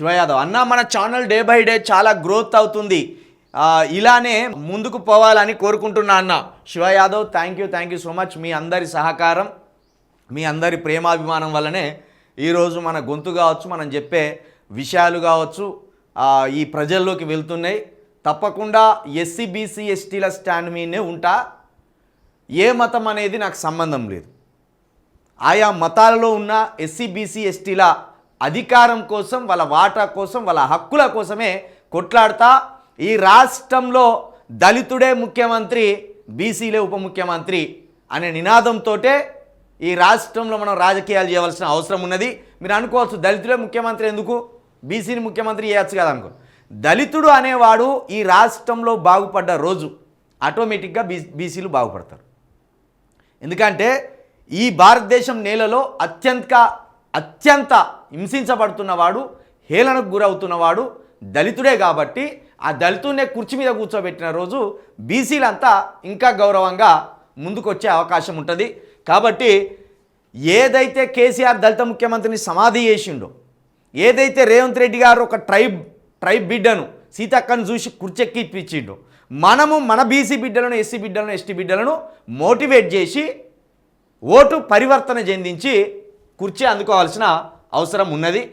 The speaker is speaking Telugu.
శివయాదవ్ అన్న మన ఛానల్ డే బై డే చాలా గ్రోత్ అవుతుంది. ఇలానే ముందుకు పోవాలని కోరుకుంటున్నా అన్న. Shivayadav thank you thank you so much మీ అందరి సహకారం మీ అందరి ప్రేమాభిమానం వల్లనే ఈరోజు మన గొంతు కావచ్చు మనం చెప్పే విషయాలు కావచ్చు ఈ ప్రజల్లోకి వెళ్తున్నాయి. తప్పకుండా ఎస్సీ బీసీ ఎస్టీల స్టాండ్ మీదనే ఉంటా. ఏ మతం అనేది నాకు సంబంధం లేదు. ఆయా మతాలలో ఉన్న ఎస్సీ బీసీ ఎస్టీల అధికారం కోసం వాళ్ళ వాటా కోసం వాళ్ళ హక్కుల కోసమే కొట్లాడతా. ఈ రాష్ట్రంలో దళితుడే ముఖ్యమంత్రి బీసీలే ఉప ముఖ్యమంత్రి అనే నినాదంతో ఈ రాష్ట్రంలో మనం రాజకీయాలు చేయవలసిన అవసరం ఉన్నది. మీరు అనుకోవచ్చు దళితుడే ముఖ్యమంత్రి ఎందుకు? బీసీని ముఖ్యమంత్రి చేయొచ్చు కదా అనుకో. దళితుడు అనేవాడు ఈ రాష్ట్రంలో బాగుపడ్డ రోజు. ఆటోమేటిక్గా బీ బీసీలు బాగుపడతారు. ఎందుకంటే ఈ భారతదేశం నేలలో అత్యంత అత్యంత హింసించబడుతున్నవాడు హేళనకు గురవుతున్నవాడు దళితుడే కాబట్టి ఆ దళితుడినే కుర్చీ మీద కూర్చోబెట్టిన రోజు బీసీలంతా ఇంకా గౌరవంగా ముందుకొచ్చే అవకాశం ఉంటుంది. కాబట్టి ఏదైతే కేసీఆర్ దళిత ముఖ్యమంత్రిని సమాధి చేసిండో ఏదైతే రేవంత్ రెడ్డి గారు ఒక ట్రైబ్ ట్రైబ్ బిడ్డను సీతక్కను చూసి కుర్చెక్కి కుర్చెక్కిప్పించిండు మనము మన బీసీ బిడ్డలను ఎస్సీ బిడ్డలను ఎస్టీ బిడ్డలను మోటివేట్ చేసి ఓటు పరివర్తన చెందించి కుర్చీ అందుకోవాల్సిన అవసరం ఉన్నది.